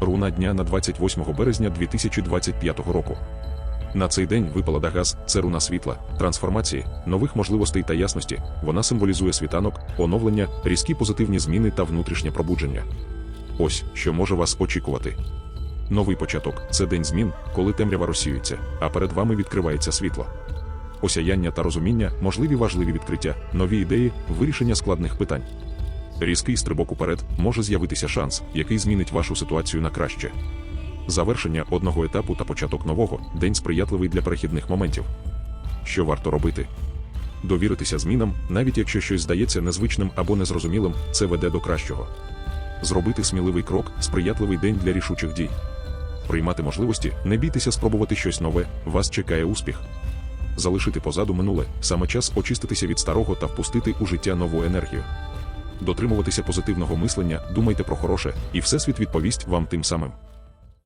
руна дня на 28 березня 2025 року. На цей день випала Дагаз, це руна світла, трансформації, нових можливостей та ясності. Вона символізує світанок, оновлення, різкі позитивні зміни та внутрішнє пробудження. Ось що може вас очікувати. Новий початок це день змін, коли темрява розсіюється, а перед вами відкривається світло. Осяяння та розуміння, можливі важливі відкриття, нові ідеї, вирішення складних питань. Різкий стрибок уперед може з'явитися шанс, який змінить вашу ситуацію на краще. Завершення одного етапу та початок нового день сприятливий для перехідних моментів. Що варто робити? Довіритися змінам, навіть якщо щось здається незвичним або незрозумілим, це веде до кращого. Зробити сміливий крок сприятливий день для рішучих дій. Приймати можливості, не бійтеся спробувати щось нове, вас чекає успіх. Залишити позаду минуле саме час очиститися від старого та впустити у життя нову енергію. Дотримуватися позитивного мислення, думайте про хороше, і Всесвіт відповість вам тим самим.